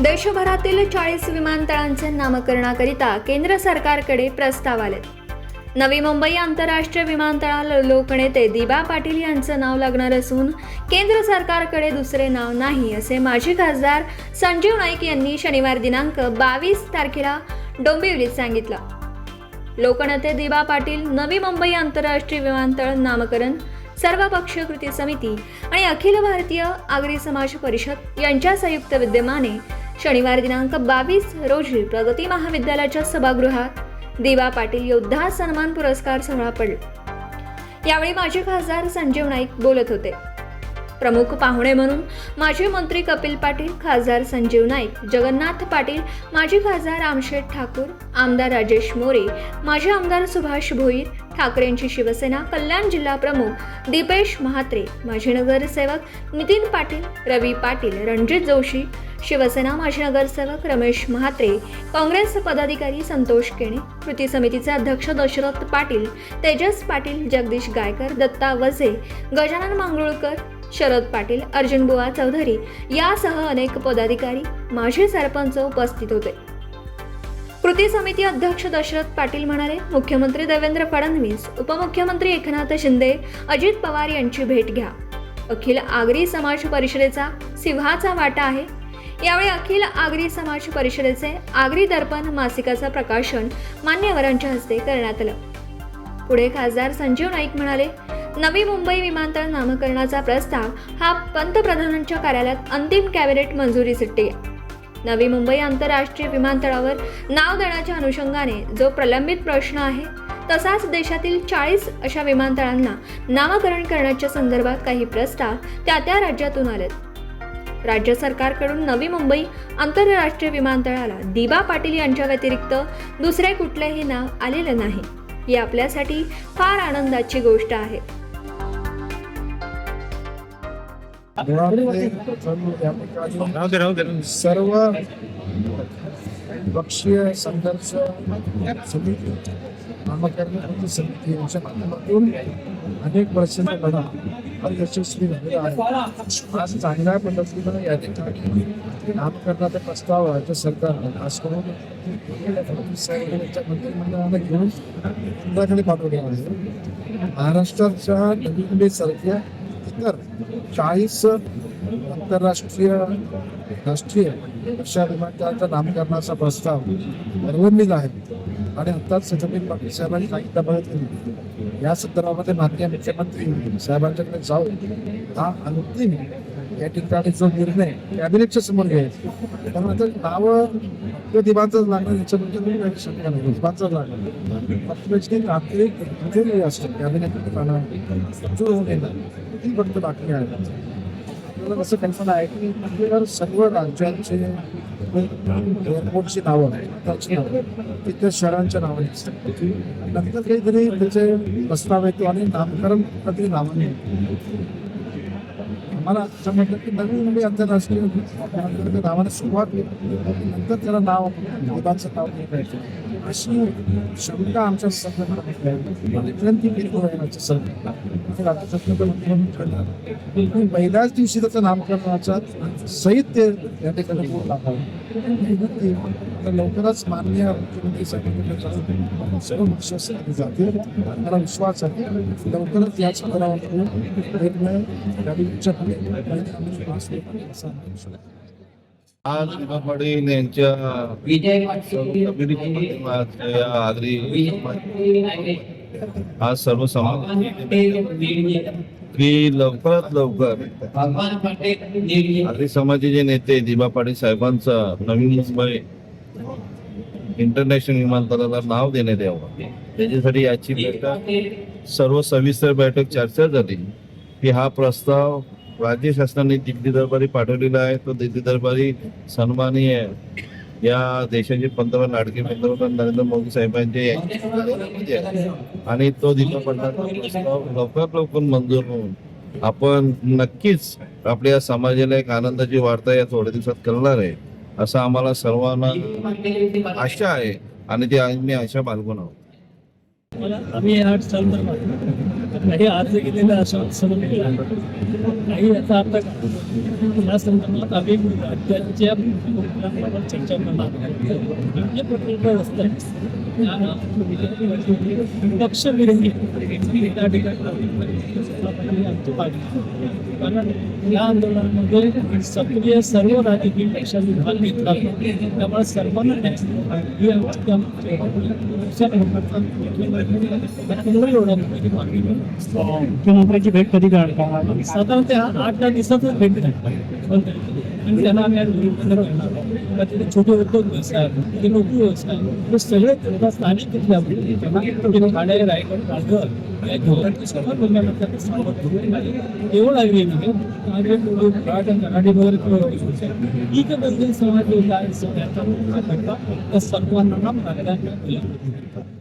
देशभरातील चाळीस विमानतळांचे नामकरणाकरिता केंद्र सरकारकडे प्रस्ताव आले नवी मुंबई आंतरराष्ट्रीय विमानतळाला लोकनेते दिबा पाटील यांचं नाव लागणार असून केंद्र सरकारकडे दुसरे नाव नाही असे माजी खासदार संजीव नाईक यांनी शनिवार दिनांक बावीस तारखेला डोंबिवलीत सांगितलं. लोकनेते दिबा पाटील नवी मुंबई आंतरराष्ट्रीय विमानतळ नामकरण सर्वपक्षीय कृती समिती आणि अखिल भारतीय आगरी समाज परिषद यांच्या संयुक्त विद्यमाने शनिवार दिनांक बावीस रोजी प्रगती महाविद्यालयाच्या सभागृहात दिवा पाटील योद्धा सन्मान पुरस्कार सोहळा पडला. यावेळी माजी खासदार संजीव नाईक बोलत होते. प्रमुख पाहुणे म्हणून माजी मंत्री कपिल पाटील खासदार संजीव नाईक जगन्नाथ पाटील माजी खासदार रामशेठ ठाकूर आमदार राजेश मोरे माजी आमदार सुभाष भोईर ठाकरेंची शिवसेना कल्याण जिल्हा प्रमुख दीपेश महात्रे माजी नगरसेवक नितीन पाटील रवी पाटील रणजित जोशी शिवसेना माजी नगरसेवक रमेश महात्रे काँग्रेस पदाधिकारी संतोष केणे कृती समितीचे अध्यक्ष दशरथ पाटील तेजस पाटील जगदीश गायकर दत्ता वझे गजानन मांगरुळकर शरद पाटील अर्जुन बुवा चौधरी यासह अनेक पदाधिकारी माजी सरपंच उपस्थित होते. कृती समिती अध्यक्ष दशरथ पाटील म्हणाले मुख्यमंत्री देवेंद्र फडणवीस उपमुख्यमंत्री एकनाथ शिंदे अजित पवार यांची भेट घ्या. अखिल आगरी समाज परिषदेचा सिंहाचा वाटा आहे. यावेळी अखिल आगरी समाज परिषदेचे आगरी दर्पण मासिकाचं प्रकाशन मान्यवरांच्या हस्ते करण्यात आलं. पुढे खासदार संजीव नाईक म्हणाले नवी मुंबई विमानतळ नामकरणाचा प्रस्ताव हा पंतप्रधानांच्या कार्यालयात अंतिम कॅबिनेट मंजुरीसाठी आहे नवी मुंबई आंतरराष्ट्रीय विमानतळावर नाव देण्याच्या अनुषंगाने जो प्रलंबित प्रश्न आहे तसाच देशातील चाळीस अशा विमानतळांना नामकरण करण्याच्या संदर्भात काही प्रस्ताव त्या त्या राज्यातून आलेत. राज्य सरकारकडून नवी मुंबई आंतरराष्ट्रीय विमानतळाला दिबा पाटील यांच्या व्यतिरिक्त दुसरे कुठलेही नाव आलेलं नाही. ही आपल्यासाठी फार आनंदाची गोष्ट आहे. सर्व पक्षीय संघर्ष समिती नामकरण कृती समिती यांच्या माध्यमातून अनेक वर्षांचा लढा हा यशस्वी झालेला आहे आज चांगल्या पद्धतीनं या ठिकाणी नामकरणाचा प्रस्ताव राज्य सरकारनं आज करून फडणवीस साहेब मंत्रिमंडळानं घेऊन केंद्राकडे पाठवलेला आहे. महाराष्ट्राच्या नवीन सारख्या तर चाळीस आंतरराष्ट्रीय राष्ट्रीय अशा विमानतळांच्या नामकरणाचा प्रस्ताव परवडलेला आहे. आणि आताच सचिन पाटील साहेबांनी सांगितलं बघितलं या संदर्भामध्ये माननीय मुख्यमंत्री साहेबांच्याकडे जाऊन हा अंतिम या ठिकाणी जो निर्णय कॅबिनेटच्या समोर घ्यायचा त्यामुळे आता नावं आपल्या दिबांचंच लागणार याच्याबद्दल काही शंका नाही. दिवांचाच लागणार फक्त तांत्रिक मंजुरी असते. कॅबिनेट मंजूर होऊन येणार ती फक्त बाकी आहे. आपल्याला असं कल्पना आहे की आपल्याला सर्व राज्यांचे एअरपोर्टची नावं त्याची नावं तिथल्या शहरांच्या नावं असतात नंतर काहीतरी त्याचे प्रस्ताव येतो आणि नामकरण काहीतरी नावाने आम्हाला असं म्हटलं की नवी मुंबई आंतरराष्ट्रीय नावाने सुरुवात केली. नंतर त्याला नाव विभागाचं नाव द्यायचं अशी शंका आमच्या सरकारला विनंती केली राज्य सरकारला पहिल्याच दिवशी त्याचं नामकरणाचा सहित ते या ठिकाणी विनंती लवकरच मान्य मुख्यमंत्री साहेबांकडे सर्व विश्वास जातील मला विश्वास आहे लवकरच वेळ संदर्भात निर्णय असं आज दिबा पाटील यांच्या आज सर्व समाज की लवकरात लवकर आगरी समाजाचे नेते दिबा पाटील साहेबांचा नवी मुंबई इंटरनॅशनल विमानतळाला नाव देण्यात यावं. त्याच्यासाठी याची बैठक सर्व सविस्तर बैठक चर्चा झाली. की हा प्रस्ताव राज्य शासनाने दिल्ली दरबारी पाठवलेला आहे. तो दिल्ली दरबारी सन्माननीय या देशाचे पंतप्रधान लाडके पंतप्रधान नरेंद्र मोदी साहेबांचे आणि तो दिल्ली प्रस्ताव लवकरात लवकर मंजूर होऊन आपण नक्कीच आपल्या समाजाला एक आनंदाची वार्ता या थोड्या दिवसात करणार आहे असं आम्हाला सर्वांना आशा आहे आणि ते आम्ही आशा बाळगून आहोत. आम्ही आठ संदर्भात काही अर्ज केलेले आश्वासन काही याचा अर्थ या संदर्भात आम्ही त्यांच्या चर्चा करणार जे प्रकल्प असतात त्या पक्षविरोधी त्या ठिकाणी आमची मागणी कारण या आंदोलनामध्ये सक्रिय सर्व राजकीय पक्षांनी भाग घेतला. त्यामुळे सर्वांना न्याय ही आमची त्या पक्षाच्या मुख्यमंत्र्यांची भेट कधी करणार साधारणतः आठ दहा दिवसातच भेट आणि त्यांना आम्ही तिथे छोटे उद्योग व्यवसाय ते नोकरी व्यवसाय हे सगळे स्थानिक तिथले आपले ठाणे रायगड पालघर या धोरणाची सर्व केवळ मराठी वगैरे ही का बदल समाज घटना त्या सर्वांना प्राधान्य दिलं